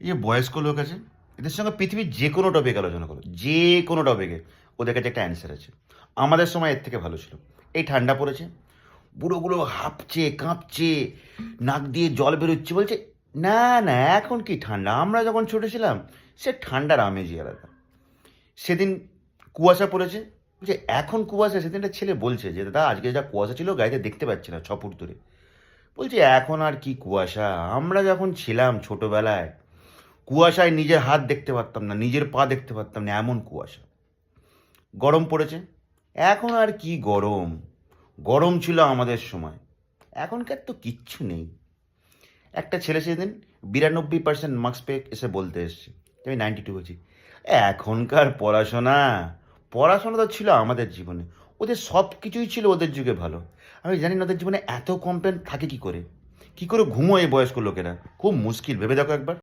এই যে বয়স্ক লোক আছে, এদের সঙ্গে পৃথিবীর যে কোনো টপিক আলোচনা করো, যে কোনো টপিকে ওদের কাছে একটা অ্যান্সার আছে। আমাদের সময় এর থেকে ভালো ছিল। এই ঠান্ডা পড়েছে, বুড়োগুলো হাঁপছে, কাঁপছে, নাক দিয়ে জল বেরোচ্ছে, বলছে, না না, এখন কি ঠান্ডা? আমরা যখন ছোটো ছিলাম, সে ঠান্ডার আমেজই আলাদা। সেদিন কুয়াশা পড়েছে যে এখন কুয়াশা? সেদিন একটা ছেলে বলছে যে, দাদা, আজকে যা কুয়াশা ছিল, গাড়িতে দেখতে পাচ্ছি না ছ ফুট দূরে বলছে, এখন আর কি কুয়াশা? আমরা যখন ছিলাম ছোটবেলায় কুয়াশায় নিজের হাত দেখতে পারতাম না, নিজের পা দেখতে পারতাম না, এমন কুয়াশা। গরম পড়েছে? এখন আর কি গরম? গরম ছিল আমাদের সময়। এখনকার তো কিচ্ছু নেই। একটা ছেলে সেদিন বিরানব্বই পার্সেন্ট মার্কস পেয়ে এসে বলতে এসছে, আমি নাইনটি টু বলছি, এখনকার পড়াশোনা পড়াশোনা তো ছিল আমাদের জীবনে। ওদের সব কিছুই ছিল ওদের যুগে ভালো। আমি জানি না ওদের জীবনে এত কমপ্লেন থাকে কি করে? কি করে ঘুমোয় বয়স্ক লোকেরা? খুব মুশকিল, ভেবে দেখো একবার।